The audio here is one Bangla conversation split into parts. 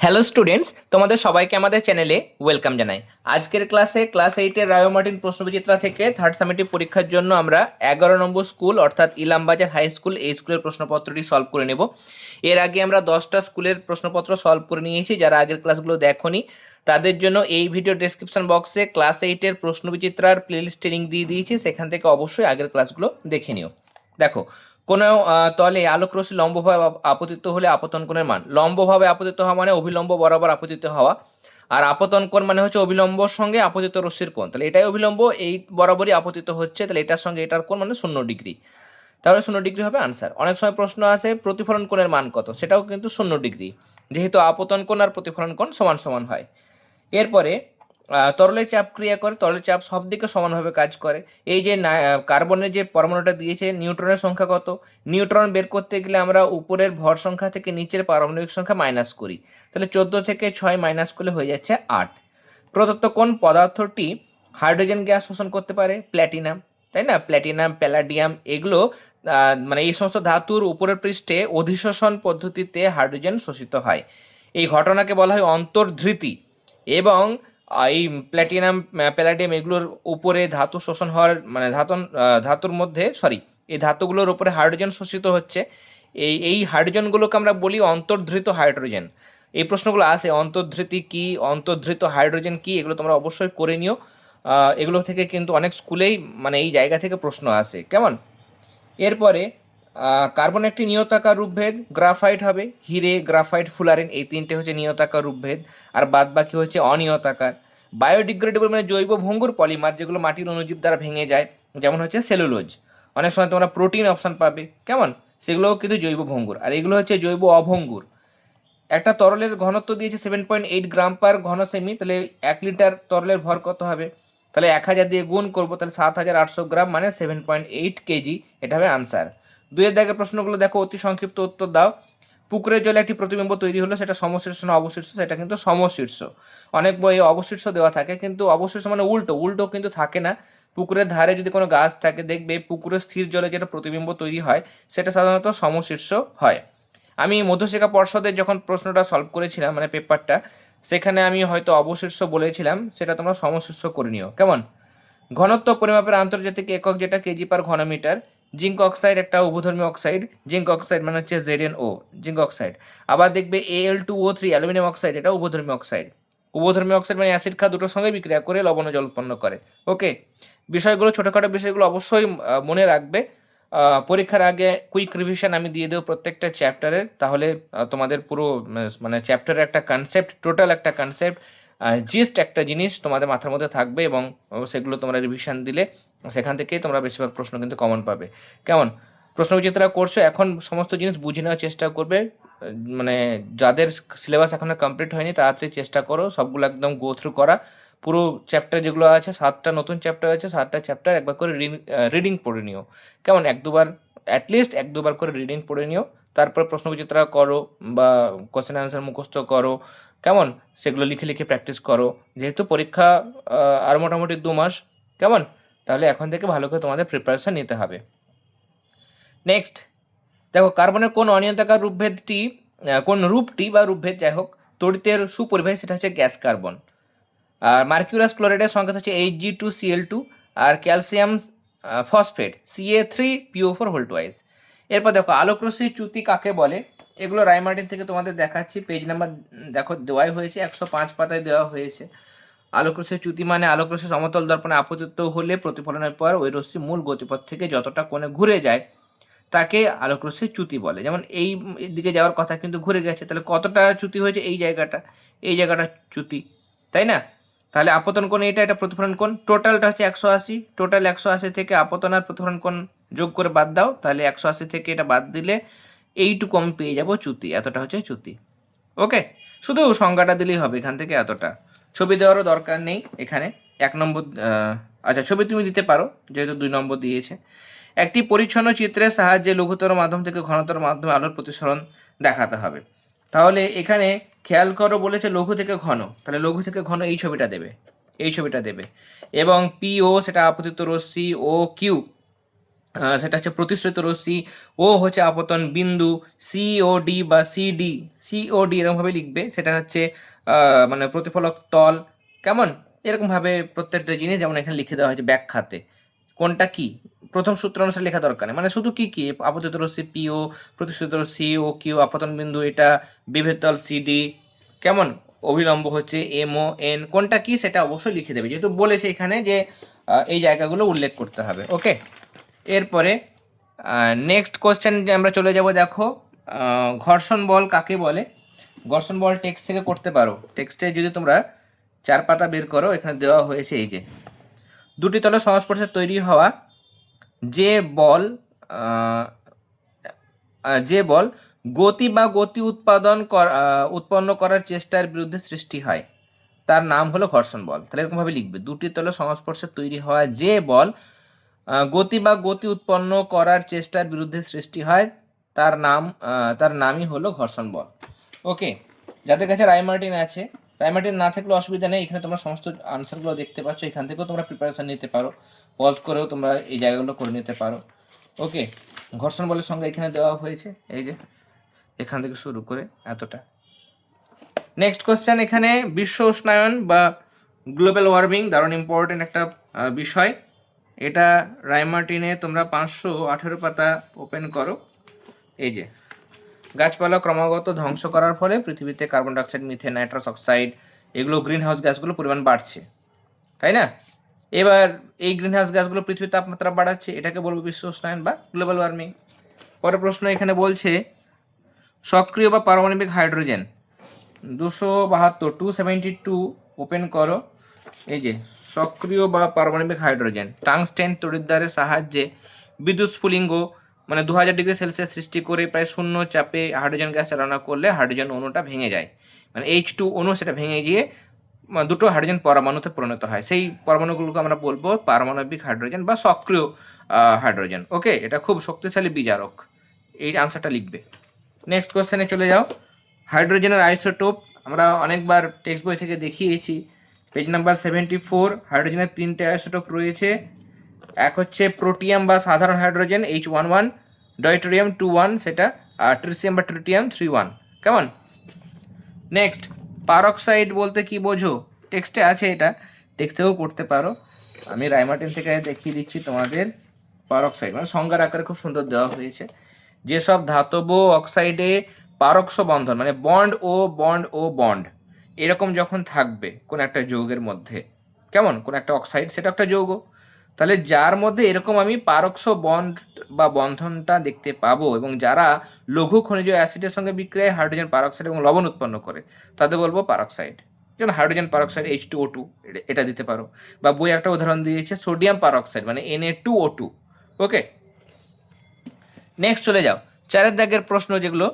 হ্যালো স্টুডেন্টস তোমাদের সবাইকে আমাদের চ্যানেলে ওয়েলকাম জানাই। আজকের ক্লাসে ক্লাস এইটের রায় মার্টিন প্রশ্নবিচিত্রা থেকে থার্ড সামেটিভ পরীক্ষার জন্য আমরা এগারো নম্বর স্কুল অর্থাৎ ইলামবাজার হাই স্কুল এই স্কুলের প্রশ্নপত্রটি সলভ করে নেব। এর আগে আমরা দশটা স্কুলের প্রশ্নপত্র সলভ করে নিয়েছি, যারা আগের ক্লাসগুলো দেখোনি, তাদের জন্য এই ভিডিও ডেসক্রিপশন বক্সে ক্লাস এইটের প্রশ্নবিচিত্রার প্লেলিস্টে লিঙ্ক দিয়ে দিয়েছি, সেখান থেকে অবশ্যই আগের ক্লাসগুলো দেখে নিও। দেখো কোনো তলে আলোক রশ্মি লম্বভাবে আপতিত হলে আপতন কোণের মান। লম্বভাবে আপতিত হওয়া মানে অভিলম্ব বরাবর আপতিত হওয়া। আর আপতন কোণ মানে হচ্ছে অভিলম্বর সঙ্গে আপতিত রশ্মির কোণ। তাহলে এটাই অভিলম্ব এই বরাবরই আপতিত হচ্ছে, তাহলে এটার সঙ্গে এটার কোণ মানে শূন্য ডিগ্রি। তাহলে শূন্য ডিগ্রি হবে আনসার। অনেক সময় প্রশ্ন আছে প্রতিফলন কোণের মান কত? সেটাও কিন্তু শূন্য ডিগ্রি। যেহেতু আপতন কোণ আর প্রতিফলন কোণ সমান সমান হয়। এরপরে তরলের চাপ ক্রিয়া করে, তরলের চাপ সব দিকে সমানভাবে কাজ করে। এই যে কার্বনের যে পরমাণুটা দিয়েছে, নিউট্রনের সংখ্যা কত? নিউট্রন বের করতে গেলে আমরা উপরের ভর সংখ্যা থেকে নিচের পারমাণবিক সংখ্যা মাইনাস করি। তাহলে চোদ্দ থেকে ছয় মাইনাস করলে হয়ে যাচ্ছে আট। প্রদত্ত কোন পদার্থটি হাইড্রোজেন গ্যাস শোষণ করতে পারে? প্ল্যাটিনাম, তাই না? প্ল্যাটিনাম, প্যালাডিয়াম, এগুলো মানে এই সমস্ত ধাতুর উপরের পৃষ্ঠে অধিশোষণ পদ্ধতিতে হাইড্রোজেন শোষিত হয়। এই ঘটনাকে বলা হয় অন্তর্ধৃতি এবং এই প্ল্যাটিনাম প্যালাডিয়াম এগুলোর উপরে ধাতু শোষণ হওয়ার মানে ধাতন ধাতুর মধ্যে সরি এই ধাতুগুলোর উপরে হাইড্রোজেন শোষিত হচ্ছে। এই এই হাইড্রোজেনগুলোকে আমরা বলি অন্তর্ধৃত হাইড্রোজেন এই প্রশ্নগুলো আসে অন্তর্ধৃতি কি, অন্তর্ধৃত হাইড্রোজেন কি, এগুলো তোমরা অবশ্যই করে নিও। এগুলো থেকে কিন্তু অনেক স্কুলেই মানে এই জায়গা থেকে প্রশ্ন আসে। কেমন? এরপরে কার্বন একটি নিয়তাকার রূপভেদ, গ্রাফাইট হবে, হিরে, গ্রাফাইট, ফুলারিন, এই তিনটে হচ্ছে নিয়তাকার রূপভেদ, আর বাদ বাকি হচ্ছে অনিয়তাকার। বায়োডিগ্রেডেবল মানে জৈব ভঙ্গুর পলিমার যেগুলো মাটির অণুজীব দ্বারা ভেঙে যায়, যেমন হচ্ছে সেলুলোজ। অনেক সময় তোমরা প্রোটিন অপশন পাবে, কেমন? সেগুলোও কিন্তু জৈব ভঙ্গুর, আর এগুলো হচ্ছে জৈব অভঙ্গুর। একটা তরলের ঘনত্ব দিয়েছে seven point eight gram per ঘন সেমি তাহলে এক লিটার তরলের ভর কত হবে? তাহলে এক হাজার দিয়ে গুণ করব, তাহলে সাত হাজার আটশো গ্রাম মানে সেভেন পয়েন্ট এইট কেজি, এটা হবে আনসার দুইয়ের দাগের প্রশ্নগুলো দেখো, অতি সংক্ষিপ্ত উত্তর দাও। পুকুরের জলে একটি প্রতিবিম্ব তৈরি হলো, সেটা সমশীর্ষ না অবশীর্ষ, সেটা কিন্তু সমশীর্ষ। অনেক বইয়ে অবশীর্ষ দেওয়া থাকে, কিন্তু অবশীর্ষ মানে উল্টো উল্টো কিন্তু থাকে না। পুকুরের ধারে যদি কোনো গাছ থাকে, দেখবে পুকুরের স্থির জলে যেটা প্রতিবিম্ব তৈরি হয়, সেটা সাধারণত সমশীর্ষ হয়। আমি মধ্যশিক্ষা পর্ষদের যখন প্রশ্নটা সলভ করেছিলাম মানে পেপারটা সেখানে আমি হয়তো অবশীর্ষ বলেছিলাম, সেটা তোমরা সমশীর্ষ করে নিও। কেমন? ঘনত্ব পরিমাপের আন্তর্জাতিক একক যেটা কেজি পার ঘনমিটার জিঙ্ক অক্সাইড একটা উভধর্মী অক্সাইড, জিঙ্ক অক্সাইড মানে হচ্ছে জেড ও জিঙ্ক অক্সাইড। আবার দেখবে A L two O three aluminium oxide, এটা উভধর্মী অক্সাইড। উভধর্মী অক্সাইড মানে অ্যাসিড খা দুটোর সঙ্গে বিক্রিয়া করে লবণ জল উৎপন্ন করে, ওকে? বিষয়গুলো, ছোটোখাটো বিষয়গুলো অবশ্যই মনে রাখবে। পরীক্ষার আগে কুইক রিভিশন আমি দিয়ে দেবো প্রত্যেকটা চ্যাপ্টারের তাহলে তোমাদের পুরো মানে চ্যাপ্টারের একটা কনসেপ্ট টোটাল একটা কনসেপ্ট জিস্ট একটা জিনিস তোমাদের মাথার মধ্যে থাকবে এবং সেগুলো তোমরা রিভিশন দিলে সেখান থেকেই তোমরা বেশিরভাগ প্রশ্ন কিন্তু কমন পাবে। কেমন? প্রশ্ন বিচিত্রা করছ, এখন সমস্ত জিনিস বুঝে নেওয়ার চেষ্টা করবে। মানে যাদের সিলেবাস এখনও কমপ্লিট হয়নি, তাড়াতাড়ি চেষ্টা করো, সবগুলো একদম গো থ্রু করা। পুরো চ্যাপ্টার যেগুলো আছে, সাতটা নতুন চ্যাপ্টার আছে, সাতটা চ্যাপ্টার একবার করে রিডিং পড়ে নিও। কেমন? এক দুবার অ্যাটলিস্ট এক দুবার করে রিডিং পড়ে নিও। তারপর প্রশ্ন বিচিত্রা করো বা কোশ্চেন অ্যান্সার মুখস্থ করো। কেমন? সেগুলো লিখে লিখে প্র্যাকটিস করো। যেহেতু পরীক্ষা আর মোটামুটি দু মাস, কেমন? তাহলে এখন থেকে ভালো করে তোমাদের প্রিপারেশন নিতে হবে। নেক্সট দেখো কার্বনের কোন অনিয়ন্ত্রকার রূপভেদটি কোন রূপটি বা রূপভেদ যাই হোক, তড়িতের সুপরিবাহী সেটা হচ্ছে গ্যাস কার্বন। আর মার্কিউরাস ক্লোরাইডের সংকেত হচ্ছে H G two C L two R calcium phosphate C A three P O four হোল্ট ওয়াইজ এরপর দেখো আলোকরশ্মি চ্যুতি কাকে বলে? এগুলো রায়মার্টিন থেকে তোমাদের দেখাচ্ছি। পেজ নাম্বার দেখো, দেওয়াই হয়েছে। একশো পাঁচ পাতায় দেওয়া হয়েছে। আলোকরশ্মি চ্যুতি মানে আলোকরশ্মি সমতল দর্পণে আপতিত হলে প্রতিফলনের পর ওই রশ্মি মূল গতিপথ থেকে যতটা কোণে ঘুরে যায়, তাকে আলোকরশ্মি চ্যুতি বলে। যেমন এই দিকে যাওয়ার কথা কিন্তু ঘুরে গেছে। তাহলে কতটা চ্যুতি হয়েছে এই জায়গাটা? এই জায়গাটা চ্যুতি, তাই না? তাহলে আপতন কোণ এটা এটা প্রতিফলন কোণ। টোটালটা হচ্ছে একশো আশি। টোটাল একশো আশি থেকে আপতন আর প্রতিফলন কোণ যোগ করে বাদ দাও। তাহলে একশো আশি থেকে এটা বাদ দিলে এইটুকু আমি পেয়ে যাব চ্যুতি এতটা হচ্ছে চ্যুতি ওকে শুধু সংজ্ঞাটা দিলেই হবে, এখান থেকে এতটা। ছবি দেওয়ারও দরকার নেই এখানে। এক নম্বর আচ্ছা ছবি তুমি দিতে পারো, যেহেতু দুই নম্বর দিয়েছে। একটি পরিচ্ছন্ন চিত্রের সাহায্যে লঘুতর মাধ্যম থেকে ঘনতর মাধ্যমে আলোর প্রতিসরণ দেখাতে হবে। তাহলে এখানে খেয়াল করো বলেছে লঘু থেকে ঘন। তাহলে লঘু থেকে ঘন এই ছবিটা দেবে, এই ছবিটা দেবে। এবং পি ও সেটা আপতিত রশ্মি ও কিউ সেটা হচ্ছে প্রতিশ্রুত রশ্মি। ও হচ্ছে আপতন বিন্দু সি ও ডি বা সিডি সিও ডি এরকমভাবে লিখবে। সেটা হচ্ছে মানে প্রতিফলক তল। কেমন? এরকমভাবে প্রত্যেকটা জিনিস যেমন এখানে লিখে দেওয়া হয়েছে ব্যাখ্যাতে। কোনটা কি? প্রথম সূত্র অনুসারে লেখা দরকার মানে শুধু কি কি? আপতিত রশ্মি পিও প্রতিশ্রুত রশ্মি ও কিউ আপতন বিন্দু, এটা, বিভেদ তল সিডি কেমন? অবিলম্ব হচ্ছে এম ও এন কোনটা কি? সেটা অবশ্যই লিখে দেবে। যেহেতু বলেছে এখানে যে এই জায়গাগুলো উল্লেখ করতে হবে। ওকে এরপরে নেক্সট কোশ্চেন আমরা চলে যাব, দেখো ঘর্ষণ বল কাকে বলে? ঘর্ষণ বল টেক্সট থেকে করতে পারো। টেক্সটে যদি তোমরা চার পাতা বের করো, এখানে দেওয়া হয়েছে এই যে, দুটি তলে সংস্পর্শে তৈরি হওয়া যে বল যে বল গতি বা গতি উৎপাদন কর- উৎপন্ন করার চেষ্টার বিরুদ্ধে সৃষ্টি হয়। তার নাম হলো ঘর্ষণ বল। তাহলে এরকমভাবে লিখবে, দুটি তলে সংস্পর্শে তৈরি হওয়া যে বল গতি বা গতি উৎপন্ন করার চেষ্টার বিরুদ্ধে সৃষ্টি হয়। তার নাম তার নামই হলো ঘর্ষণ বল। ওকে যাদের কাছে রাইমার্টিন আছে, রাইমার্টিন না থাকলে অসুবিধা নেই। এখানে তোমরা সমস্ত আনসারগুলো দেখতে পাচ্ছ। এখান থেকেও তোমরা প্রিপারেশান নিতে পারো। পজ করেও তোমরা এই জায়গাগুলো করে নিতে পারো। ওকে ঘর্ষণ বলের সঙ্গে এখানে দেওয়া হয়েছে। এই যে, এখান থেকে শুরু করে এতটা। নেক্সট কোশ্চেন এখানে বিশ্ব উষ্ণায়ন বা গ্লোবাল ওয়ার্মিং দারুণ ইম্পর্টেন্ট একটা বিষয়। এটা রাইমার্টিনে তোমরা পাঁচশো আঠেরো পাতা ওপেন করো। এই যে, গাছপালা ক্রমাগত ধ্বংস করার ফলে পৃথিবীতে carbon dioxide methane nitrous oxide এগুলো গ্রিন হাউস গ্যাসগুলো পরিমাণ বাড়ছে। তাই না? এবার এই গ্রিন হাউস গ্যাসগুলো পৃথিবীর তাপমাত্রা বাড়াচ্ছে, এটাকে বলব বিশ্ব উষ্ণায়ন বা গ্লোবাল ওয়ার্মিং পরের প্রশ্ন এখানে বলছে, সক্রিয় বা পারমাণবিক হাইড্রোজেন দুশো বাহাত্তর টু সেভেন্টি টু ওপেন করো। এই যে সক্রিয় বা পারমাণবিক হাইড্রোজেন। টাংস্টেন তড়িৎদ্বারের সাহায্যে বিদ্যুৎ স্ফুলিঙ্গ মানে দু হাজার ডিগ্রি সেলসিয়াস সৃষ্টি করে প্রায় শূন্য চাপে হাইড্রোজেন গ্যাস চালনা করলে হাইড্রোজেন অণুটা ভেঙে যায়। মানে এইচ টু অণু সেটা ভেঙে গিয়ে মানে দুটো হাইড্রোজেন পরমাণুতে পরিণত হয়। সেই পরমাণুগুলোকে আমরা বলব পারমাণবিক হাইড্রোজেন বা সক্রিয় হাইড্রোজেন। ওকে? এটা খুব শক্তিশালী বিজারক এই আনসারটা লিখবে। নেক্সট কোশ্চেনে চলে যাও। হাইড্রোজেনের আইসোটোপ, আমরা অনেকবার টেক্সট বই থেকে দেখিয়েছি। পেজ নাম্বার সেভেন্টি ফোর হাইড্রোজেনের তিনটে আইসোটোপ রয়েছে। এক হচ্ছে প্রোটিয়াম বা সাধারণ hydrogen H one one deuterium two one সেটা, আর ট্রিসিয়াম বা ট্রিটিয়াম থ্রি ওয়ান কেমন? নেক্সট পারক্সাইড বলতে কি বোঝো? টেক্সটে আছে এটা টেক্সটেও করতে পারো। আমি রাইমার্টিন থেকে দেখিয়ে দিচ্ছি তোমাদের পারক্সাইড মানে সংজ্ঞার আকারে খুব সুন্দর দেওয়া হয়েছে। যেসব ধাতব অক্সাইডে পারক্ষ বন্ধন মানে বন্ড ও বন্ড ও বন্ড এরকম যখন থাকবে কোন একটা যৌগের মধ্যে, কেমন? কোন একটা অক্সাইড সেটা একটা যৌগ। তাহলে যার মধ্যে এরকম আমি পারক্ষ বন্ড বা বন্ধনটা দেখতে পাবো এবং যারা লঘু খনিজ অ্যাসিডের সঙ্গে বিক্রিয়ায় হাইড্রোজেন পারক্সাইড এবং লবণ উৎপন্ন করে, তাদের বলব পারক্সাইড যেমন hydrogen peroxide H two O two এটা দিতে পারো। বা বই একটা উদাহরণ দিয়েছে সোডিয়াম পারক্সাইড মানে N A two O two okay next চলে যাও। চারের দাগের প্রশ্ন যেগুলো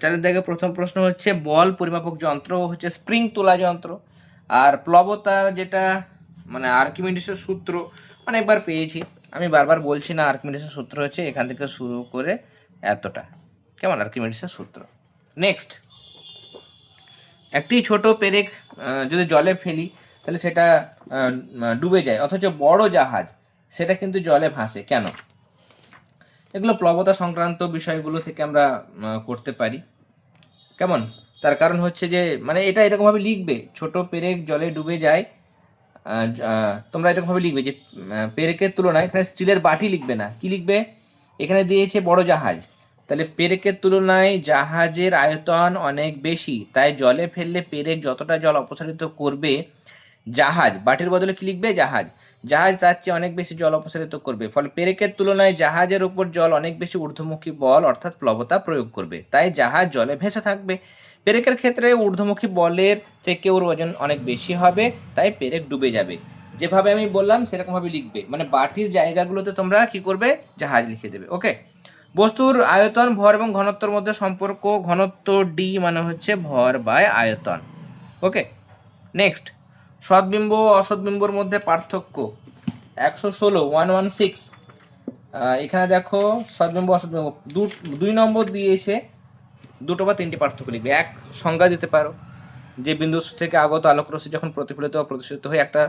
চারের দাগের প্রথম প্রশ্ন হচ্ছে, বল পরিমাপক যন্ত্র হচ্ছে স্প্রিং তোলা যন্ত্র। আর প্লবতার যেটা মানে আর্কিমিডিসের সূত্র, অনেকবার পেয়েছি। আমি বারবার বলছি না আর্কিমিডিসের সূত্র হচ্ছে এখান থেকে শুরু করে এতটা। কেমন আর্কিমিডিসের সূত্র? নেক্সট একটি ছোট পেরেক যদি জলে ফেলি, তাহলে সেটা ডুবে যায়। অথচ বড় জাহাজ, সেটা কিন্তু জলে ভাসে। কেন? এগুলো প্লবতা সংক্রান্ত বিষয়গুলো থেকে আমরা করতে পারি। কেমন? তার কারণ হচ্ছে যে মানে এটা এরকমভাবে লিখবে, ছোট পেরেক জলে ডুবে যায় তোমরা এরকমভাবে লিখবে যে পেরেকের তুলনায় এখানে স্টিলের বাটি লিখবে না। কি লিখবে? এখানে দিয়েছে বড় জাহাজ। তাহলে পেরেকের তুলনায় জাহাজের আয়তন অনেক বেশি, তাই জলে ফেললে পেরেক যতটা জল অপসারিত করবে জাহাজ, বাটির বদলে কি লিখবে? জাহাজ। জাহাজ তার চেয়ে অনেক বেশি জল অপসারিত করবে, ফলে পেরেকের তুলনায় জাহাজের উপর জল অনেক বেশি ঊর্ধ্বমুখী বল, অর্থাৎ প্লবতা প্রয়োগ করবে। তাই জাহাজ জলে ভেসে থাকবে। পেরেকের ক্ষেত্রে ঊর্ধ্বমুখী বলের থেকে ওর ওজন অনেক বেশি হবে, তাই পেরেক ডুবে যাবে। যেভাবে আমি বললাম, সেরকমভাবে লিখবে। মানে বাটির জায়গাগুলোতে তোমরা কি করবে? জাহাজ লিখে দেবে। ওকে? বস্তুর আয়তন, ভর এবং ঘনত্বর মধ্যে সম্পর্ক, ঘনত্ব ডি মানে হচ্ছে ভর বাই আয়তন। ওকে? নেক্সট সদ্বিম্ব ও অসদ্বিম্বর মধ্যে পার্থক্য। একশো ষোলো ওয়ান ওয়ান সিক্স এখানে দেখো সদ্বিম্ব অসদ্বিম্ব দু, দুই নম্বর দিয়েছে, দুটো বা তিনটি পার্থক্য লিখবে। এক সংজ্ঞা দিতে পারো, যে বিন্দু থেকে আগত আলোকরশ্মি যখন প্রতিফলিত বা প্রতিষ্ঠিত হয়ে একটা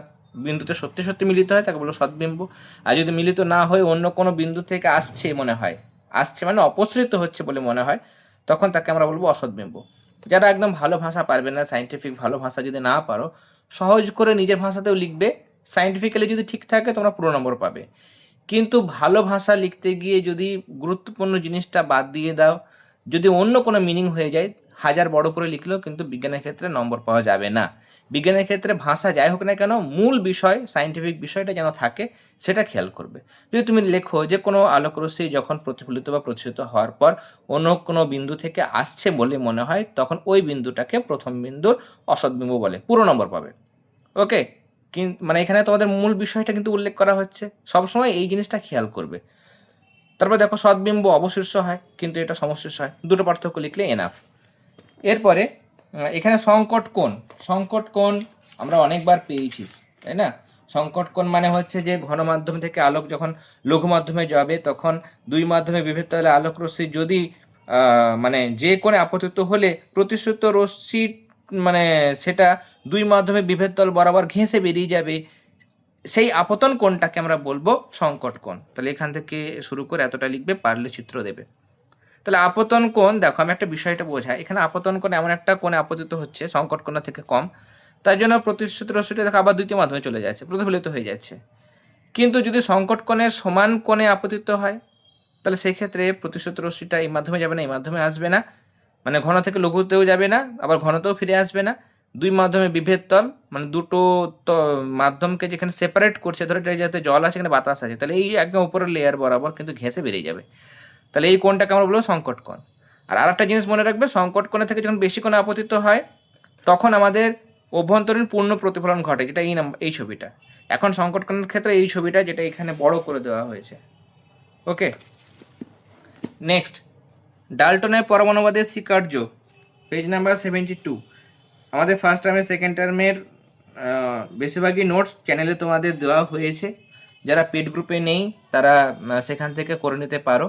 বিন্দুতে সত্যি সত্যি মিলিত হয়, তাকে বলব সদ্বিম্ব আর যদি মিলিত না হয়ে অন্য কোনো বিন্দু থেকে আসছে মনে হয়, আসছে মানে অপসৃত হচ্ছে বলে মনে হয়, তখন তাকে আমরা বলব অসদ্বিম্ব যারা একদম ভালো ভাষা পারবে না সাইন্টিফিক ভালো ভাষা যদি না পারো সহজ করে নিজের ভাষাতেও লিখবে। সাইন্টিফিক্যালি যদি ঠিক থাকে, তোমরা পুরো নম্বর পাবে। কিন্তু ভালো ভাষা লিখতে গিয়ে যদি গুরুত্বপূর্ণ জিনিসটা বাদ দিয়ে দাও, যদি অন্য কোনো মিনিং হয়ে যায় হাজার বড় করে লিখলেও কিন্তু বিজ্ঞানের ক্ষেত্রে নম্বর পাওয়া যাবে না। বিজ্ঞানের ক্ষেত্রে ভাষা যাই হোক না কেন, মূল বিষয় সাইন্টিফিক বিষয়টা যেন থাকে, সেটা খেয়াল করবে। যদি তুমি লেখো যে কোনো আলোকরশ্মি যখন প্রতিফলিত বা প্রতিফলিত হওয়ার পর অন্য কোনো বিন্দু থেকে আসছে বলে মনে হয়, তখন ওই বিন্দুটাকে প্রথম বিন্দুর অসৎবিম্ব বলে, পুরো নম্বর পাবে। ওকে? কিন্তু মানে এখানে তোমাদের মূল বিষয়টা কিন্তু উল্লেখ করা হচ্ছে। সবসময় এই জিনিসটা খেয়াল করবে। তারপর দেখো সদ্বিম্ব অবশীর্ষ হয়, কিন্তু এটা সমশীর্ষ হয়। দুটো পার্থক্য লিখলে এনাফ এরপরে এখানে সংকট কোণ। সংকট কোণ আমরা অনেকবার পেয়েছি, তাই না? সংকট কোণ মানে হচ্ছে যে ঘন মাধ্যম থেকে আলোক যখন লঘু মাধ্যমে যাবে, তখন দুই মাধ্যমে বিভক্ত হলে আলোক রশ্মি যদি মানে যে কোণে আপতিত হলে প্রতিশ্রুত রশ্মি মানে সেটা দুই মাধ্যমে বিভেদ তল বরাবর ঘেঁষে বেরিয়ে যাবে, সেই আপতন কোণটাকে আমরা বলব সংকট কোণ। তাহলে এখান থেকে শুরু করে এতটা লিখবে, পারলে চিত্র দেবে। তাহলে আপতন কোণ, দেখো আমি একটা বিষয়টা বোঝাই। এখানে আপতন কোণ এমন একটা কোণে আপতিত হচ্ছে, সংকট কোণের থেকে কম। তার জন্য প্রতিশ্রুত রশ্মিটা দেখো আবার দ্বিতীয় মাধ্যমে চলে যাচ্ছে, প্রতিফলিত হয়ে যাচ্ছে। কিন্তু যদি সংকট কোণের সমান কোণে আপতিত হয়, তাহলে সেই ক্ষেত্রে প্রতিশ্রুত রশ্মিটা এই মাধ্যমে যাবে না, এই মাধ্যমে আসবে না। মানে ঘন থেকে লঘুতেও যাবে না, আবার ঘনতেও ফিরে আসবে না। দুই মাধ্যমে বিভেদ তল মানে দুটো মাধ্যমকে যেখানে সেপারেট করছে, ধরো যাতে জল আছে, এখানে বাতাস আছে, তাহলে এই একদম উপরের লেয়ার বরাবর কিন্তু ঘেঁষে বেরিয়ে যাবে। তাহলে এই কোণটাকে আমরা বলব সংকট কোণ। আর আরেকটা জিনিস মনে রাখবে, সংকট কোণে থেকে যখন বেশি কোণে আপতিত হয়, তখন আমাদের অভ্যন্তরীণ পূর্ণ প্রতিফলন ঘটে, যেটা এই এই ছবিটা। এখন সংকট কোণের ক্ষেত্রে এই ছবিটা যেটা এখানে বড় করে দেওয়া হয়েছে। ওকে? নেক্সট ডাল্টনের পরমাণুবাদের স্বীকার্য পেজ নাম্বার সেভেন্টি টু আমাদের ফার্স্ট টার্মের সেকেন্ড টার্মের বেশিরভাগই নোটস চ্যানেলে তোমাদের দেওয়া হয়েছে। যারা পেড গ্রুপে নেই, তারা সেখান থেকে করে নিতে পারো।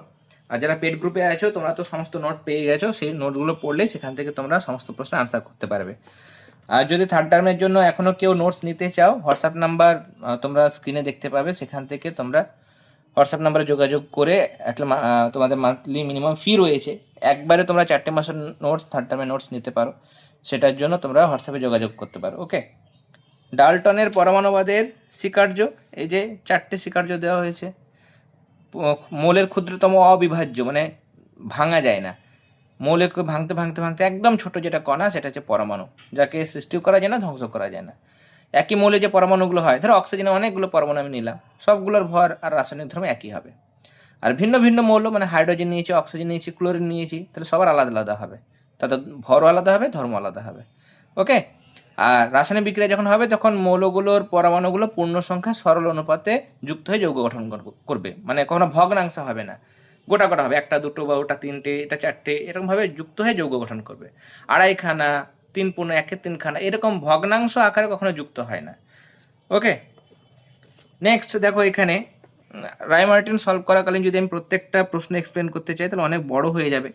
আর যারা পেড গ্রুপে আছো, তোমরা তো সমস্ত নোট পেয়ে গেছো, সেই নোটগুলো পড়লে সেখান থেকে তোমরা সমস্ত প্রশ্ন আনসার করতে পারবে। আর যদি থার্ড টার্মের জন্য এখনও কেউ নোটস নিতে চাও হোয়াটসঅ্যাপ নাম্বার তোমরা স্ক্রিনে দেখতে পাবে, সেখান থেকে তোমরা হোয়াটসঅ্যাপ নাম্বারে যোগাযোগ করে একটা তোমাদের মান্থলি মিনিমাম ফি রয়েছে। একবারে তোমরা চারটে মাসের নোটস থার্ড টার্মের নোটস নিতে পারো। সেটার জন্য তোমরা হোয়াটসঅ্যাপে যোগাযোগ করতে পারো ওকে ডাল্টনের পরমাণুবাদের স্বীকার্য, এই যে চারটে স্বীকার্য দেওয়া হয়েছে। মৌলের ক্ষুদ্রতম অবিভাজ্য মানে ভাঙা যায় না। মৌলকে ভাঙতে ভাঙতে ভাঙতে একদম ছোট যেটা কণা, সেটা হচ্ছে পরমাণু, যাকে সৃষ্টিও করা যায় না ধ্বংস করা যায় না। একই মৌলে যে পরমাণুগুলো হয়, ধরো অক্সিজেনে অনেকগুলো পরমাণু আমি নিলাম, সবগুলোর ভর আর রাসায়নিক ধর্ম একই হবে। আর ভিন্ন ভিন্ন মৌল মানে হাইড্রোজেন নিয়েছি অক্সিজেন নিয়েছি ক্লোরিন নিয়েছি, তাহলে সবার আলাদা আলাদা হবে। তাদের ভরও আলাদা হবে ধর্ম আলাদা হবে। ওকে আর রাসায়নিক বিক্রিয়া যখন হবে, তখন মৌলগুলোর পরমাণুগুলো পূর্ণ সংখ্যা সরল অনুপাতে যুক্ত হয়ে যৌগ গঠন কর- করবে। মানে কখনো ভগ্নাংশ হবে না। গোটা গোটা হবে। একটা, দুটো বা ওটা তিনটে, এটা চারটে, এরকমভাবে যুক্ত হয়ে যৌগ গঠন করবে। আড়াইখানা, তিন পূর্ণ একের তিনখানা, এরকম ভগ্নাংশ আকারে কখনো যুক্ত হয় না। ওকে? নেক্সট দেখো এখানে রায় মার্টিন সলভ করাকালীন যদি আমি প্রত্যেকটা প্রশ্ন এক্সপ্লেন করতে চাই, তাহলে অনেক বড় হয়ে যাবে।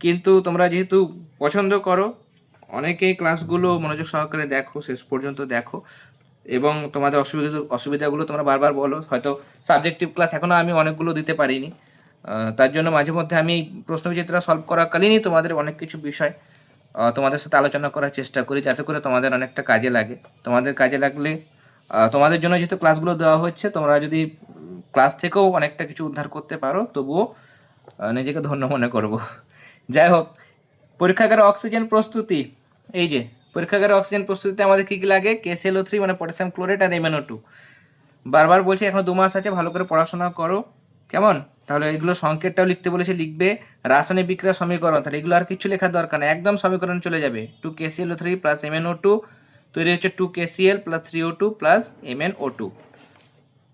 কিন্তু তোমরা যেহেতু পছন্দ করো অনেকেই ক্লাসগুলো মনোযোগ সহকারে দেখো, শেষ পর্যন্ত দেখো এবং তোমাদের অসুবিধা, অসুবিধাগুলো তোমরা বারবার বলো। হয়তো সাবজেক্টিভ ক্লাস এখনও আমি অনেকগুলো দিতে পারিনি। তার জন্য মাঝে মধ্যে আমি প্রশ্ন বিচিত্রা সলভ করাকালীনই তোমাদের অনেক কিছু বিষয় তোমাদের সাথে আলোচনা করার চেষ্টা করি যাতে করে তোমাদের অনেকটা কাজে লাগে। তোমাদের কাজে লাগলে তোমাদের জন্য যেহেতু ক্লাসগুলো দেওয়া হচ্ছে, তোমরা যদি ক্লাস থেকেও অনেকটা কিছু উদ্ধার করতে পারো, তবুও নিজেকে ধন্য মনে করব। যাই হোক পরীক্ষাগারে অক্সিজেন প্রস্তুতি। এই যে, পরীক্ষাগারে অক্সিজেন প্রস্তুতিতে আমাদের কী কী লাগে? K C L O three মানে পটাশিয়াম ক্লোরেট আর এমএনও টু বারবার বলছি, এখন দু মাস আছে, ভালো করে পড়াশোনা করো। কেমন? তাহলে এগুলো সংকেতটাও লিখতে বলেছে, লিখবে। রাসায়নিক বিক্রিয়া সমীকরণ, তাহলে এগুলো আর কিছু লেখার দরকার নেই। একদম সমীকরণ চলে যাবে। Two K C L O three plus M N O two তৈরি হচ্ছে two K C L plus three O two plus M N O two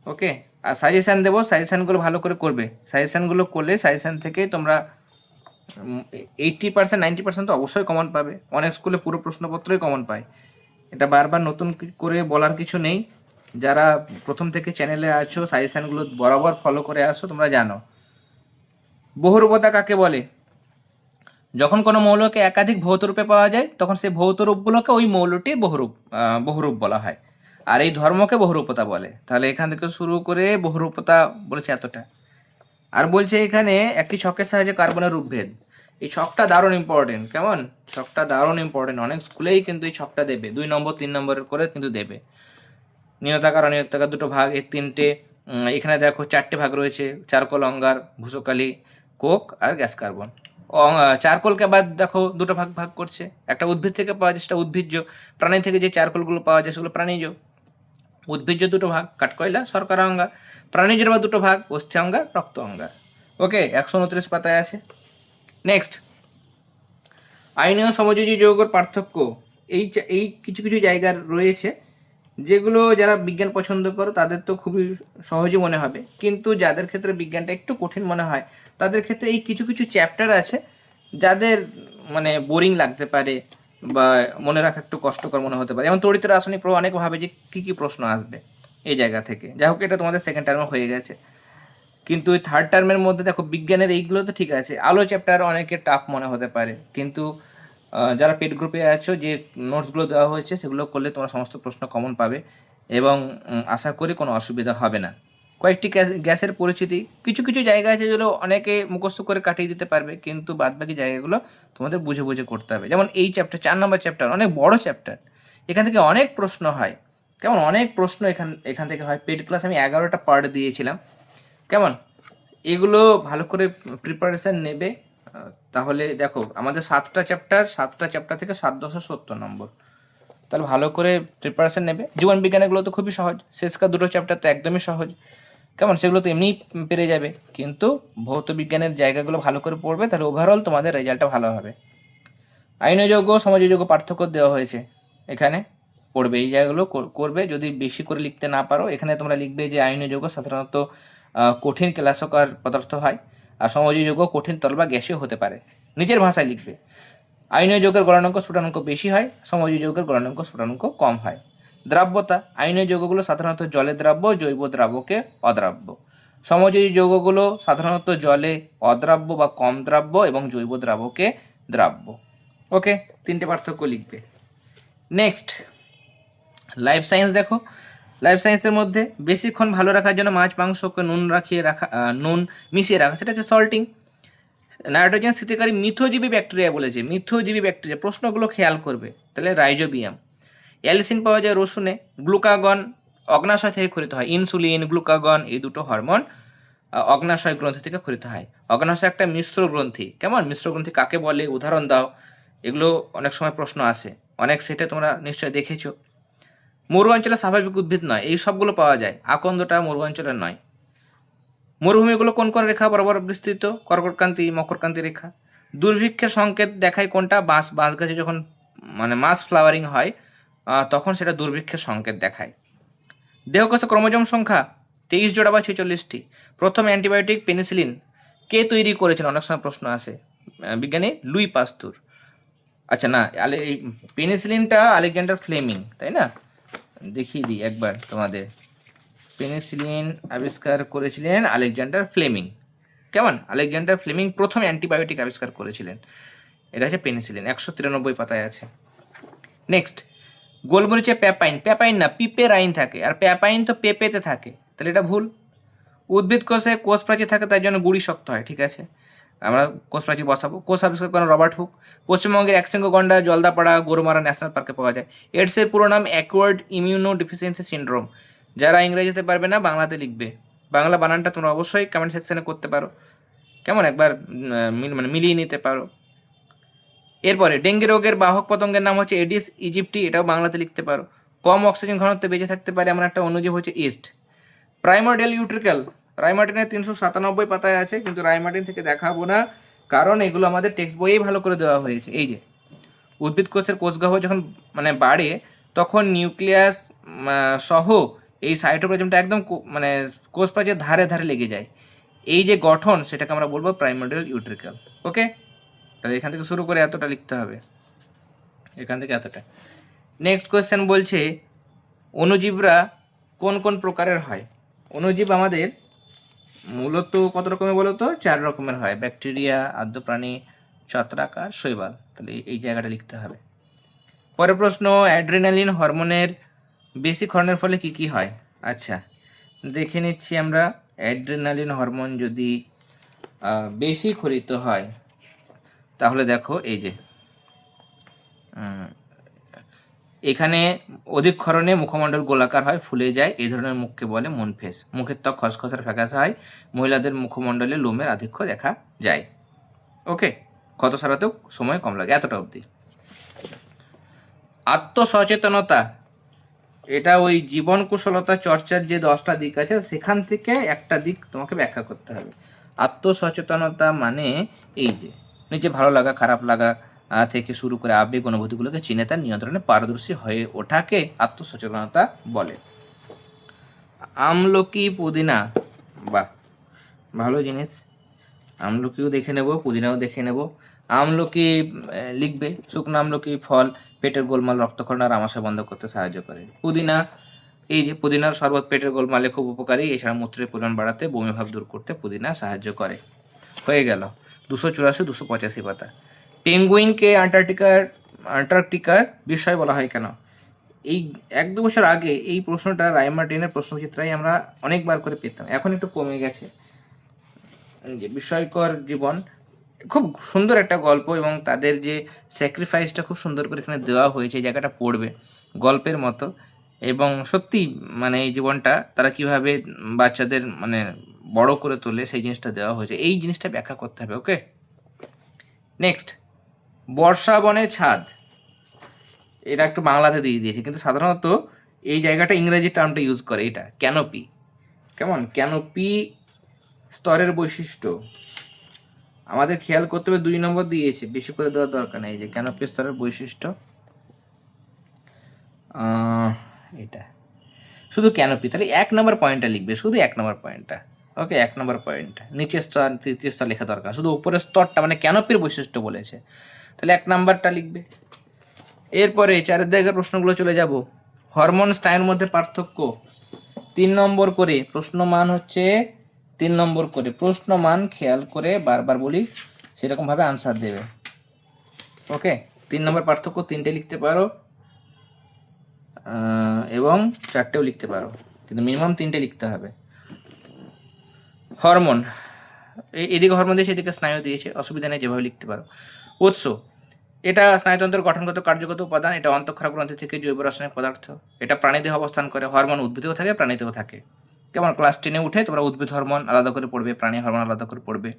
okay আর সাজেশান দেবো সাজেশানগুলো ভালো করে করবে। সাজেশানগুলো করলে সাজেশান থেকে তোমরা এইটটি পার্সেন্ট নাইনটি পার্সেন্ট তো অবশ্যই কমন পাবে। অনেক স্কুলে পুরো প্রশ্নপত্রই কমন পায়। এটা বারবার নতুন করে বলার কিছু নেই। যারা প্রথম থেকে চ্যানেলে আছো সাজেশানগুলো বরাবর ফলো করে আসো, তোমরা জানো। বহুরূপতা কাকে বলে? যখন কোনো মৌলকে একাধিক ভৌত রূপে পাওয়া যায়, তখন সেই ভৌত রূপগুলোকে ওই মৌলটির বহুরূপ বহুরূপ বলা হয়। আর এই ধর্মকে বহুরূপতা বলে। তাহলে এখান থেকে শুরু করে বহুরূপতা বলেছে এতটা। আর বলছে এখানে একটি ছকের সাহায্যে কার্বনের রূপভেদ। এই ছকটা দারুণ ইম্পর্টেন্ট কেমন? ছকটা দারুণ ইম্পর্টেন্ট অনেক স্কুলেই কিন্তু এই ছকটা দেবে। দুই নম্বর, তিন নম্বরের করে কিন্তু দেবে। নিয়তাকার, অনিয়তাকার দুটো ভাগ এই তিনটে এখানে দেখো চারটে ভাগ রয়েছে। চারকোল, অঙ্গার ভূষকালি কোক আর গ্যাস কার্বন। চারকোলকে বাদ দেখো, দুটো ভাগ ভাগ করছে। একটা উদ্ভিদ থেকে পাওয়া যায়, সেটা উদ্ভিজ্জ। প্রাণী থেকে যে চারকোলগুলো পাওয়া যায়, সেগুলো প্রাণীজ। উদ্ভিজ্জ দুটো ভাগ, কাঠকয়লা, শর্করা অঙ্গা প্রাণীজের বা দুটো ভাগ, অস্থি অঙ্গা, রক্ত অঙ্গার ওকে একশো উনত্রিশ পাতায় আছে। নেক্সট আইনীয় সমযোজী যৌগর পার্থক্য। এই এই কিছু কিছু জায়গার রয়েছে, যেগুলো যারা বিজ্ঞান পছন্দ করো, তাদের তো খুবই সহজই মনে হবে। কিন্তু যাদের ক্ষেত্রে বিজ্ঞানটা একটু কঠিন মনে হয়, তাদের ক্ষেত্রে এই কিছু কিছু চ্যাপ্টার আছে, যাদের মানে বোরিং লাগতে পারে বা মনে রাখা একটু কষ্টকর মনে হতে পারে। যেমন তড়িৎ রাসায়নিক প্রভাব অনেক ভাবে যে কী কী প্রশ্ন আসবে এই জায়গা থেকে। যাই হোক, এটা তোমাদের সেকেন্ড টার্মে হয়ে গেছে। কিন্তু ওই থার্ড টার্মের মধ্যে দেখো, বিজ্ঞানের এইগুলো তো ঠিক আছে। আলো চ্যাপ্টার অনেকে টাফ মনে হতে পারে। কিন্তু যারা পেড গ্রুপে আছো, যে নোটসগুলো দেওয়া হয়েছে, সেগুলো করলে তোমরা সমস্ত প্রশ্ন কমন পাবে এবং আশা করি কোনো অসুবিধা হবে না। কয়েকটি গ্যাস- গ্যাসের পরিচিতি। কিছু কিছু জায়গা আছে যেগুলো অনেকে মুখস্থ করে কাটিয়ে দিতে পারবে, কিন্তু বাদবাকি জায়গাগুলো তোমাদের বুঝে বুঝে করতে হবে। যেমন এই চ্যাপ্টার চার নম্বর চ্যাপ্টার অনেক বড় চ্যাপ্টার এখান থেকে অনেক প্রশ্ন হয়। কেমন? অনেক প্রশ্ন এখান এখান থেকে হয়। পেড ক্লাস আমি এগারোটা পার্ট দিয়েছিলাম। কেমন? এগুলো ভালো করে প্রিপারেশান নেবে। তাহলে দেখো, আমাদের সাতটা চ্যাপ্টার সাতটা চ্যাপ্টার থেকে সাত দশো সত্তর নম্বর। তাহলে ভালো করে প্রিপারেশান নেবে। জীবন বিজ্ঞানগুলো তো খুবই সহজ। শেষকার দুটো চ্যাপ্টার তো একদমই সহজ। কেমন? সেগুলো তো এমনিই পেরে যাবে। কিন্তু ভৌত বিজ্ঞানের জায়গাগুলো ভালো করে পড়বে, তাহলে ওভারঅল তোমাদের রেজাল্টটা ভালো হবে। আইনযোগ্য সমাজযোগ্য পার্থক্য দেওয়া হয়েছে। এখানে পড়বে। এই জায়গাগুলো করবে। যদি বেশি করে লিখতে না পারো, এখানে তোমরা লিখবে যে আইনযোগ্য সাধারণত কঠিন কেলাসকার পদার্থ হয়, আর সমাজযোগ্য কঠিন তল বা গ্যাসীয় হতে পারে। নিজের ভাষায় লিখবে। আইনীয় যৌগের গলনাঙ্ক স্ফুটাঙ্ক বেশি হয় সমাজীয় যৌগের গলনাঙ্ক স্ফুটাঙ্ক কম হয়। দ্রাব্যতা, আইনীয় যৌগগুলো সাধারণত জলে দ্রাব্য, জৈব দ্রাব্যকে অদ্রাব্য। সমযোজী যৌগগুলো সাধারণত জলে অদ্রাব্য বা কম দ্রাব্য এবং জৈব দ্রাবকে দ্রাব্য। ওকে, তিনটে পার্থক্য লিখবে। নেক্সট, লাইফ সায়েন্স দেখো। লাইফ সায়েন্সের মধ্যে বেশিক্ষণ ভালো রাখার জন্য মাছ, মাংসকে নুন রাখিয়ে রাখা নুন মিশিয়ে রাখা, সেটা হচ্ছে সল্টিং। নাইট্রোজেন স্থিতিকারী মিথোজীবী ব্যাকটেরিয়া বলেছে, মিথোজীবী ব্যাকটেরিয়া, প্রশ্নগুলো খেয়াল করবে। তাহলে রাইজোবিয়াম। অ্যালিসিন পাওয়া যায় রসুনে। গ্লুকাগন অগ্নাশয় থেকে ক্ষরিত হয়। ইনসুলিন, গ্লুকাগন এই দুটো হরমোন অগ্নাশয় গ্রন্থি থেকে ক্ষরিত হয়। অগ্নাশয় একটা মিশ্র গ্রন্থি। কেমন মিশ্র গ্রন্থি? কাকে বলে? উদাহরণ দাও। এগুলো অনেক সময় প্রশ্ন আসে। অনেক সেটে তোমরা নিশ্চয় দেখেছ। মরু অঞ্চলে স্বাভাবিক উদ্ভিদ নয়। এই সবগুলো পাওয়া যায়। আকন্দটা মরু অঞ্চলের নয়। মরুভূমিগুলো কোন কোন রেখা? বরাবর বিস্তৃত। কর্কটকান্তি মকরকান্তি রেখা। দুর্ভিক্ষের সংকেত দেখায় কোনটা? বাঁশ বাঁশ গাছে যখন মানে মাস ফ্লাওয়ারিং হয় তখন সেটা দুর্ভিক্ষের সংকেত দেখায়। দেহকোষে ক্রোমোজোম সংখ্যা তেইশ জোড়া বা ছেচল্লিশটি। প্রথম অ্যান্টিবায়োটিক পেনিসিলিন কে তৈরি করেছেন? অনেক সময় প্রশ্ন আসে। বিজ্ঞানী লুই পাস্তুর। আচ্ছা না, আলে পেনিসিলিনটা আলেকজান্ডার ফ্লেমিং, তাই না? দেখিয়ে দিই একবার তোমাদের। পেনিসিলিন আবিষ্কার করেছিলেন আলেকজান্ডার ফ্লেমিং। কেমন? আলেকজান্ডার ফ্লেমিং প্রথম অ্যান্টিবায়োটিক আবিষ্কার করেছিলেন। এটা হচ্ছে পেনিসিলিন, একশো তিরানব্বই পাতায় আছে। নেক্সট। গোলমরিচে প্যাপাইন প্যাপাইন না পিপেরাইন থাকে, আর প্যাপাইন তো পেপেতে থাকে, তাহলে এটা ভুল। উদ্ভিদ কোষে কোষ প্রাচীর থাকে, তার জন্য গুড়ি শক্ত হয়, ঠিক আছে? আমরা কোষ প্রাচীর বসাবো, কোষ আবিষ্কার করেন রবার্ট হুক। পশ্চিমবঙ্গের একসঙ্গ গন্ডা জলদাপাড়া, গরুমারা ন্যাশনাল পার্কে পাওয়া যায়। এডসের পুরো নাম অ্যাকওয়ার্ড ইমিউনো ডিফিসিয়েন্সি সিন্ড্রোম। যারা ইংরেজিতে পারবে না, বাংলাতে লিখবে। বাংলা বানানটা তোমরা অবশ্যই কমেন্ট সেকশানে করতে পারো। কেমন? একবার মানে মিলিয়ে নিতে পারো। এরপরে, ডেঙ্গি রোগের বাহক পতঙ্গের নাম হচ্ছে এডিস ইজিপ্টি এটাও বাংলাতে লিখতে পারো। কম অক্সিজেন ঘনত্বে বেঁচে থাকতে পারে এমন একটা অনুজীব হচ্ছে ইস্ট প্রাইমোডিয়াল ইউট্রিক্যাল রাইমার্টিনের তিনশো সাতানব্বই পাতায় আছে, কিন্তু রাইমার্টিন থেকে দেখাবো না, কারণ এগুলো আমাদের টেক্সট বইয়েই ভালো করে দেওয়া হয়েছে। এই যে, উদ্ভিদ কোষের কোষগহ্বর যখন মানে বাড়ে, তখন নিউক্লিয়াস সহ এই সাইটোপ্লাজমটা একদম মানে কোষ প্রাচীর ধারে ধারে লেগে যায়। এই যে গঠন, সেটাকে আমরা বলব প্রাইমোডিয়াল ইউট্রিক্যাল ওকে তাহলে এখান থেকে শুরু করে এতটা লিখতে হবে। এখান থেকে এতটা। নেক্সট কোয়েশ্চেন বলছে অণুজীবরা কোন কোন প্রকারের হয়? অণুজীব আমাদের মূলত কত রকমের বলো তো চার রকমের হয়। ব্যাকটেরিয়া আদ্য প্রাণী ছত্রাক আর শৈবাল। তাহলে এই- জায়গাটা লিখতে হবে। পরের প্রশ্ন, অ্যাড্রিনালিন হরমোনের বেশি ক্ষরণের ফলে কি কি হয়? আচ্ছা দেখে নিচ্ছি আমরা। অ্যাড্রেনালিন হরমোন যদি বেশি ক্ষরিত হয় তাহলে দেখো, এই যে এখানে অধিক ক্ষরণে মুখমণ্ডল গোলাকার হয়, ফুলে যায় এই ধরনের মুখকে বলে মন ফেস। মুখের ত্বক খসখসার ফ্যাকাশে হয়, মহিলাদের মুখমণ্ডলে লোমের আধিক্য দেখা যায়। ওকে ক্ষত সারাতেও সময় কম লাগে, এতটা অবধি। আত্মসচেতনতা, এটা ওই জীবন কুশলতা চর্চার যে দশটা দিক আছে, সেখান থেকে একটা দিক তোমাকে ব্যাখ্যা করতে হবে। আত্মসচেতনতা মানে এই যে নিজে ভালো লাগা, খারাপ লাগা থেকে শুরু করে আবেগ অনুভূতিগুলোকে চিনে তার নিয়ন্ত্রণে পারদর্শী হয়ে ওঠাকে আত্মসচেতনতা বলে। আমলকি পুদিনা, বাহ, ভালো জিনিস। আমলকিও দেখে নেব, পুদিনাও দেখে নেব। আমলকি লিখবে, শুকনো আমলকি, ফল, পেটের গোলমাল, রক্তক্ষরণ আর আমাশয় বন্ধ করতে সাহায্য করে। পুদিনা, এই যে পুদিনার শরবত, পেটের গোলমালে খুব উপকারী, এছাড়া মূত্রের পরিমাণ বাড়াতে বমিভাব দূর করতে পুদিনা সাহায্য করে। হয়ে গেল। দুশো চুরাশি, দুশো পঁচাশি পাতা। পেঙ্গুইনকে আন্টার্কটিকার আন্টার্কটিকার বিষয় বলা হয় কেন? এই এক দু বছর আগে এই প্রশ্নটা রায়মার্টিনের প্রশ্নচিত্রায় আমরা অনেকবার করে পেতাম। এখন একটু কমে গেছে। যে বিস্ময়কর জীবন, খুব সুন্দর একটা গল্প এবং তাদের যে স্যাক্রিফাইসটা খুব সুন্দর করে এখানে দেওয়া হয়েছে জায়গাটা পড়বে, গল্পের মতো। এবং সত্যি মানে এই জীবনটা তারা কীভাবে বাচ্চাদের মানে বড় করে তোলে সেই জিনিসটা দেওয়া হয়েছে। এই জিনিসটা ব্যাখ্যা করতে হবে ওকে নেক্সট বর্ষা বনে ছাদ। এটা একটু বাংলাতে দিয়ে দিয়েছে, কিন্তু সাধারণত এই জায়গাটা ইংরেজি টার্মটা ইউজ করে, এটা ক্যানোপি কেমন? ক্যানোপি স্তরের বৈশিষ্ট্য। আমাদের খেয়াল করতে হবে, দুই নম্বর দিয়েছে, বেশি করে দেওয়ার দরকার নেই যে ক্যানোপি স্তরের বৈশিষ্ট্য। এটা। শুধু ক্যানোপি তাহলে এক নম্বর পয়েন্টটা লিখবে, শুধু এক নম্বর পয়েন্টটা। ওকে, এক নম্বর পয়েন্টটা নিচের স্তর, তৃতীয় স্তর লেখা দরকার, শুধু উপরের স্তরটা মানে ক্যানোপির বৈশিষ্ট্য বলেছে। তাহলে এক নাম্বারটা লিখবে। এরপরে জায়গার প্রশ্নগুলো চলে যাব। হরমোন স্নায়ুর মধ্যে পার্থক্য। তিন নম্বর করে প্রশ্ন মান হচ্ছে, তিন নম্বর করে প্রশ্ন মান খেয়াল করে বারবার বলি, সেরকমভাবে আনসার দেবে। ওকে, তিন নম্বর পার্থক্য তিনটে লিখতে পারো। এবং চারটেও লিখতে পারো। কিন্তু মিনিমাম তিনটে লিখতে হবে। হরমোন। এদিকে হরমোন দিয়েছে, এদিকে স্নায়ু দিয়েছে। অসুবিধা নেই, যেভাবে লিখতে পারো। উৎস। এটা স্নায়ুতন্ত্রের গঠনগত, কার্যগত উপাদান। এটা অন্তঃক্ষরা গ্রন্থি থেকে জৈব রাসায়নিক পদার্থ। এটা প্রাণীদেহ অবস্থান করে। হরমোন উদ্ভিদেও থাকে, প্রাণীতেও থাকে। কেমন? ক্লাস টেনে উঠে তোমরা উদ্ভিদ হরমোন আলাদা করে পড়বে, প্রাণী হরমোন আলাদা করে পড়বে।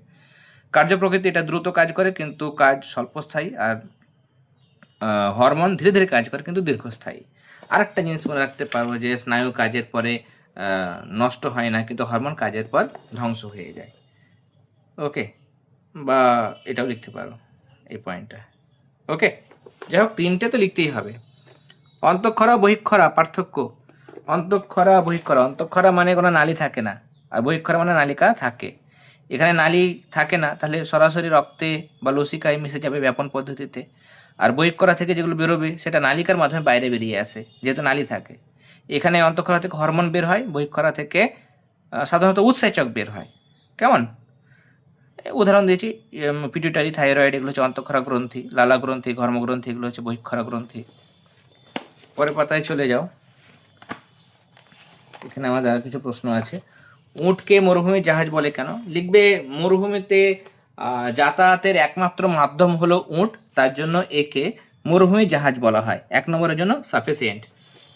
কার্য প্রকৃতি এটা দ্রুত কাজ করে, কিন্তু কাজ স্বল্পস্থায়ী। আর হরমোন ধীরে ধীরে কাজ করে, কিন্তু দীর্ঘস্থায়ী। আরেকটা জিনিস মনে রাখতে পারব যে স্নায়ু কাজের পরে নষ্ট হয় না, কিন্তু হরমোন কাজের পর ধ্বংস হয়ে যায়। ওকে? বা এটাও লিখতে পারো, এই পয়েন্টটা। ওকে? যাই হোক, তিনটে তো লিখতেই হবে। অন্তঃক্ষরা, বহিক্ষরা, পার্থক্য। অন্তঃক্ষরা, বহিক্ষরা। অন্তঃক্ষরা মানে কোনো নালী থাকে না, আর বহিক্ষরা মানে নালিকা থাকে। এখানে নালি থাকে না, তাহলে সরাসরি রক্তে বা লসিকায় মিশে যাবে ব্যাপন পদ্ধতিতে। আর করা থেকে যেগুলো বেরোবে, সেটা নালিকার মাধ্যমে বাইরে বেরিয়ে আসে, যেহেতু নালি থাকে। এখানে অন্তঃক্ষরা থেকে হরমোন বের হয় বহিক্ষরা থেকে সাধারণত উৎসেচক বের হয়। কেমন? উদাহরণ দিয়েছি পিটুইটারি থাইরয়েড এগুলো হচ্ছে অন্তঃক্ষরা গ্রন্থি, লালা গ্রন্থি, ঘর্মগ্রন্থি, এগুলো হচ্ছে বহিক্ষরা গ্রন্থি। পরের পাতায় চলে যাও। এখানে আমাদের আর কিছু প্রশ্ন আছে। উটকে মরুভূমির জাহাজ বলে কেন? লিখবে, মরুভূমিতে যাতায়াতের একমাত্র মাধ্যম হলো উট, তার জন্য একে মরুভূমি জাহাজ বলা হয়। এক নম্বরের জন্য সাফিসিয়েন্ট।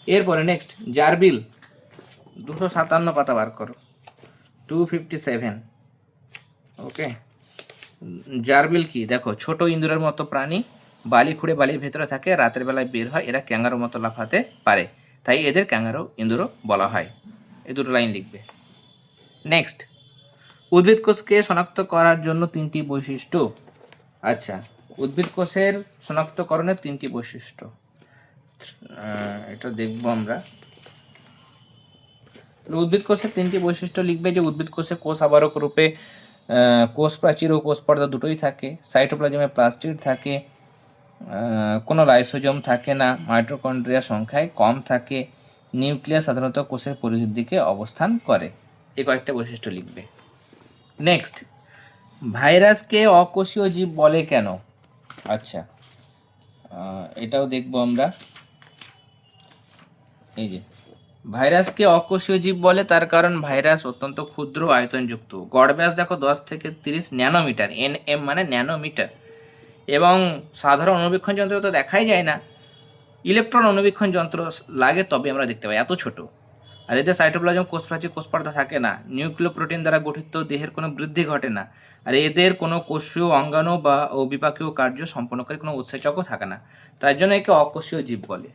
এরপরে নেক্সট, জারবিল। দুশো সাতান্ন পাতা বার করো। Two fifty seven. Okay. Gerbil কি? দেখো, ছোট ইঁদুরের মতো প্রাণী, বালি খুঁড়ে বালির ভেতরে থাকে, রাতের বেলায় বের হয়, এরা ক্যাঙ্গারোর মতো লাফাতে পারে। তাই এদের ক্যাঙ্গারো ইঁদুরও বলা হয়। এই দুটো লাইন লিখবে। নেক্সট উদ্ভিদ কোষকে শনাক্ত করার জন্য তিনটি বৈশিষ্ট্য। আচ্ছা উদ্ভিদ কোষের শনাক্তকরণের তিনটি বৈশিষ্ট্য। এটা দেখব আমরা। উদ্ভিদ কোষের তিনটি বৈশিষ্ট্য লিখবে যে উদ্ভিদ কোষে কোষ আবারক রূপে কোষ প্রাচীর ও কোষ পর্দা দুটোই থাকে। সাইটোপ্লাজমে প্লাস্টিড থাকে। কোনো লাইসোজম থাকে না। মাইটোকন্ড্রিয়া সংখ্যায় কম থাকে। নিউক্লিয়াস সাধারণত কোষের পরিধির দিকে অবস্থান করে। এই কয়েকটা বৈশিষ্ট্য লিখবে। নেক্সট ভাইরাসকে অকোষীয় জীব বলে কেন? আচ্ছা এটাও দেখব আমরা। এই যে, ভাইরাসকে অকোষীয় জীব বলে, তার কারণ ভাইরাস অত্যন্ত ক্ষুদ্র আয়তনযুক্ত। গড় ব্যাস দেখো দশ থেকে তিরিশ ন্যানোমিটার এন এম মানে ন্যানোমিটার। এবং সাধারণ অনুবীক্ষণ যন্ত্র তো দেখাই যায় না। ইলেকট্রন অনুবীক্ষণ যন্ত্র লাগে তবে আমরা দেখতে পাই, এত ছোট। আর এদের সাইটোপ্লাজম কোষ প্রাচীর কোষ পর্দা থাকে না। নিউক্লিয় প্রোটিন দ্বারা গঠিত দেহের কোনো বৃদ্ধি ঘটে না। আর এদের কোনো কোষীয়, অঙ্গাণু বা অবিপাকীয় বিপাকীয় কার্য সম্পন্নকারী কোনো উৎসেচকও থাকে না। তার জন্য একে অকোষীয় জীব বলে।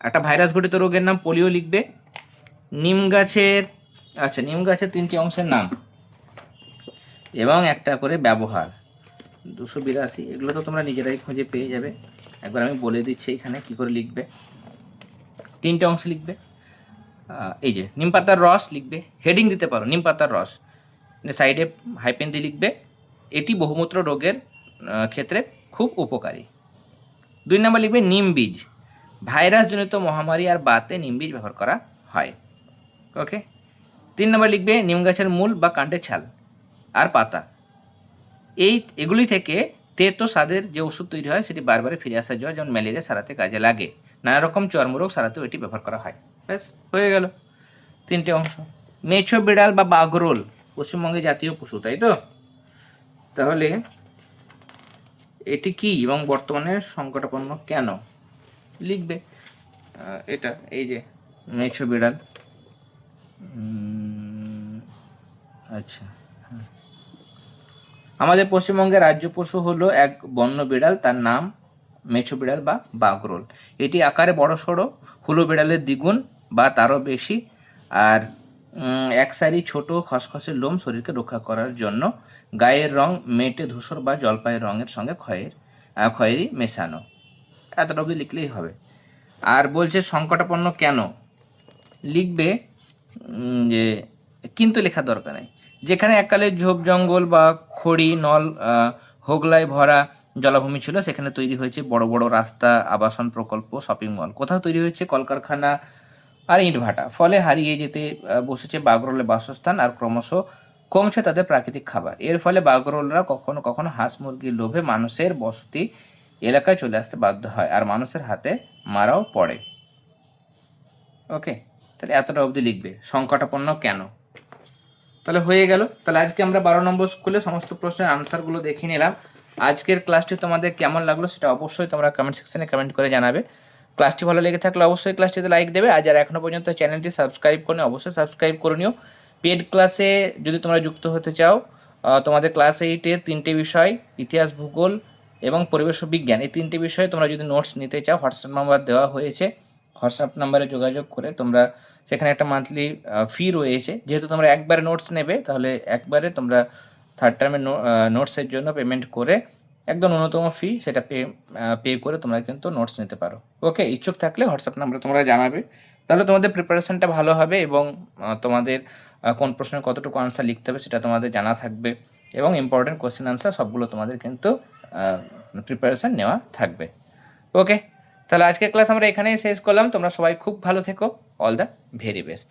একটা ভাইরাস ঘটিত রোগের নাম পোলিও লিখবে। নিম গাছের আচ্ছা নিম গাছের তিনটি অংশের নাম। এবং একটা করে ব্যবহার। দুশো বিরাশি, এগুলো তো তোমরা নিজেরাই খুঁজে পেয়ে যাবে। একবার আমি বলে দিচ্ছি এখানে কি করে লিখবে। তিনটে অংশ লিখবে। এই যে, নিম পাতার রস লিখবে হেডিং দিতে পারো, নিম পাতার রস। সাইডে হাইপেন দিয়ে লিখবে, এটি বহুমূত্র রোগের ক্ষেত্রে খুব উপকারী। দুই নম্বর লিখবে, নিম বীজ। ভাইরাসজনিত মহামারী আর বাতে নিম বীজ ব্যবহার করা হয়। ওকে তিন নম্বর লিখবে, নিম গাছের মূল বা কাণ্ডের ছাল আর পাতা। এই, এগুলি থেকে তেতো স্বাদের যে ওষুধ তৈরি হয়, সেটি বারবার ফিরে আসা জ্বর যেমন ম্যালেরিয়া সারাতে কাজে লাগে। নানা রকম চর্মরোগ সারাতেও এটি ব্যবহার করা হয়। ব্যাস হয়ে গেল। তিনটে অংশ। মেছো বিড়াল বা বাগরোল পশ্চিমবঙ্গে জাতীয় পশু তাই তো? তাহলে এটি কি এবং বর্তমানে সংকটাপন্ন কেন? লিখবে এটা এই যে মেছো বিড়াল। আচ্ছা। আমাদের পশ্চিমবঙ্গের রাজ্য পশু হলো এক বন্য বিড়াল তার নাম মেছো বিড়াল বা বাগরোল এটি আকারে বড় সড়ো হুলো বিড়ালের দ্বিগুণ বা তারও বেশি। আর এক সারি ছোট খসখসে লোম শরীরকে রক্ষা করার জন্য গায়ের রং মেটে ধূসর বা জলপাইয়ের রঙের সঙ্গে ক্ষয়ের খয়েরি মেশানো। এতটা অবধি লিখলেই হবে। আর বলছে সংকটাপন্ন কেন? লিখবে যে কিন্তু লেখার দরকার নেই। যেখানে এককালে ঝোপ, জঙ্গল বা খড়ি, নল হোগলায় ভরা জলাভূমি ছিল, সেখানে তৈরি হয়েছে বড় বড় রাস্তা, আবাসন প্রকল্প, শপিং মল। কোথাও তৈরি হয়েছে কলকারখানা আর ইটভাটা ফলে হারিয়ে যেতে বসেছে বাগরোলের বাসস্থান আর ক্রমশ কমছে তাদের প্রাকৃতিক খাবার। এর ফলে বাগরোলরা কখনো কখনো হাঁস মুরগির লোভে মানুষের বসতি এলাকায় চলে আসতে বাধ্য হয় আর মানুষের হাতে মারাও পড়ে। ওকে, তাহলে এতটা অবধি লিখবে। সংকটাপন্ন কেন? তাহলে হয়ে গেল। তাহলে আজকে আমরা বারো নম্বর স্কুলে সমস্ত প্রশ্নের আনসারগুলো দেখে নিলাম। আজকের ক্লাসটি তোমাদের কেমন লাগল সেটা অবশ্যই তোমরা কমেন্ট সেকশানে কমেন্ট করে জানাবে। ক্লাসটি ভালো লেগে থাকলে অবশ্যই ক্লাসটিতে লাইক দেবে। আর যারা এখনও পর্যন্ত চ্যানেলটি সাবস্ক্রাইব করে অবশ্যই সাবস্ক্রাইব করে নিও। পেড ক্লাসে যদি তোমরা যুক্ত হতে চাও তোমাদের ক্লাস এইটের তিনটে বিষয়, ইতিহাস, ভূগোল এবং পরিবেশ বিজ্ঞান, এই তিনটে বিষয়ে তোমরা যদি নোটস নিতে চাও হোয়াটসঅ্যাপ নাম্বার দেওয়া হয়েছে। হোয়াটসঅ্যাপ নাম্বারে যোগাযোগ করে তোমরা সেখানে একটা মান্থলি ফি রয়েছে। যেহেতু তোমরা একবারে নোটস নেবে, তাহলে একবারে তোমরা থার্ড টার্মের নোটসের জন্য পেমেন্ট করে একদম ন্যূনতম ফি সেটা পে পে করে তোমরা কিন্তু নোটস নিতে পারো। ওকে ইচ্ছুক থাকলে হোয়াটসঅ্যাপ নাম্বারে তোমরা জানাবে। তাহলে তোমাদের প্রিপারেশনটা ভালো হবে এবং তোমাদের কোন প্রশ্নের কতটুকু আনসার লিখতে হবে সেটা তোমাদের জানা থাকবে এবং ইম্পর্টেন্ট কোশ্চেন আনসার সবগুলো তোমাদের কিন্তু প্রিপারেশন নেওয়া থাকবে। ওকে তাহলে আজকের ক্লাস আমরা এখানেই শেষ করলাম। তোমরা সবাই খুব ভালো থেকো। All the very best